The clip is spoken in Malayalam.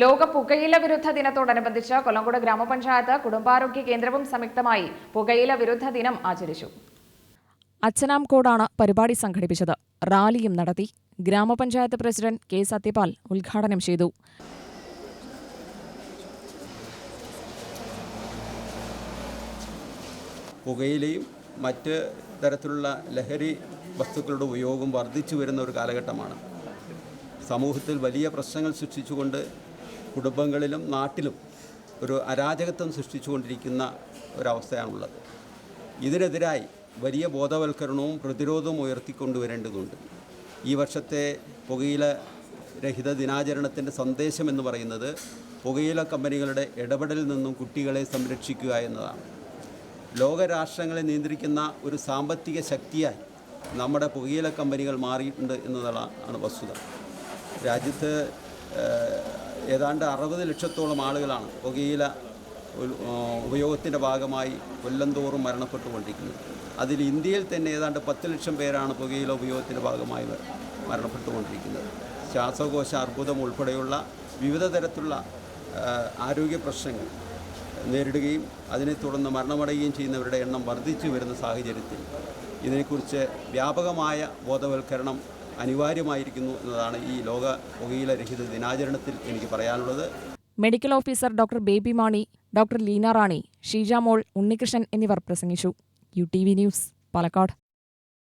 ലോക പുകയില വിരുദ്ധ ദിനത്തോടനുബന്ധിച്ച് കൊല്ലംകോട് ഗ്രാമപഞ്ചായത്ത് കുടുംബാരോഗ്യ കേന്ദ്രവും സംയുക്തമായി പുകയില വിരുദ്ധ ദിനം ആചരിച്ചു. അച്ഛനാംകോടാണ് പരിപാടി സംഘടിപ്പിച്ചത്. റാലിയും നടത്തി ഗ്രാമപഞ്ചായത്ത് പ്രസിഡന്റ് കെ സത്യപാൽ ഉദ്ഘാടനം ചെയ്തു. പുകയിലയും മറ്റ് തരത്തിലുള്ള ലഹരി വസ്തുക്കളുടെ ഉപയോഗം വർദ്ധിച്ചു വരുന്ന ഒരു കാലഘട്ടമാണ്. സമൂഹത്തിൽ വലിയ പ്രശ്നങ്ങൾ സൃഷ്ടിച്ചുകൊണ്ട് കുടുംബങ്ങളിലും നാട്ടിലും ഒരു അരാജകത്വം സൃഷ്ടിച്ചുകൊണ്ടിരിക്കുന്ന ഒരവസ്ഥയാണുള്ളത്. ഇതിനെതിരായി വലിയ ബോധവൽക്കരണവും പ്രതിരോധവും ഉയർത്തിക്കൊണ്ടുവരേണ്ടതുണ്ട്. ഈ വർഷത്തെ പുകയില രഹിത ദിനാചരണത്തിന്റെ സന്ദേശം എന്ന് പറയുന്നത് പുകയില കമ്പനികളുടെ ഇടപെടലിൽ നിന്നും കുട്ടികളെ സംരക്ഷിക്കുക എന്നതാണ്. ലോകരാഷ്ട്രങ്ങളെ നിയന്ത്രിക്കുന്ന ഒരു സാമ്പത്തിക ശക്തിയായി നമ്മുടെ പുകയില കമ്പനികൾ മാറിയിട്ടുണ്ട് എന്നതാണ് വസ്തുത. രാജ്യത്ത് ഏതാണ്ട് അറുപത് ലക്ഷത്തോളം ആളുകളാണ് പുകയില ഉപയോഗത്തിന്റെ ഭാഗമായി കൊല്ലംതോറും മരണപ്പെട്ടുകൊണ്ടിരിക്കുന്നത്. അതിൽ ഇന്ത്യയിൽ തന്നെ ഏതാണ്ട് പത്ത് ലക്ഷം പേരാണ് പുകയില ഉപയോഗത്തിന്റെ ഭാഗമായി മരണപ്പെട്ടുകൊണ്ടിരിക്കുന്നത്. ശ്വാസകോശ അർബുദം ഉൾപ്പെടെയുള്ള വിവിധ തരത്തിലുള്ള ആരോഗ്യ പ്രശ്നങ്ങൾ നേരിടുകയും അതിനെ തുടർന്ന് മരണമടയുകയും ചെയ്യുന്നവരുടെ എണ്ണം വർദ്ധിച്ചു വരുന്ന സാഹചര്യത്തിൽ ഇതിനെക്കുറിച്ച് വ്യാപകമായ ബോധവൽക്കരണം അനിവാര്യമായിരിക്കുന്നു എന്നതാണ് ഈ ലോക പുകയില രഹിത ദിനാചരണത്തിൽ എനിക്ക് പറയാനുള്ളത്. Medical officer doctor Baby Mani doctor Leena Rani Sheejamol Unnikrishnan എന്നിവർ പ്രസംഗിച്ചു. U T V news Palakkad.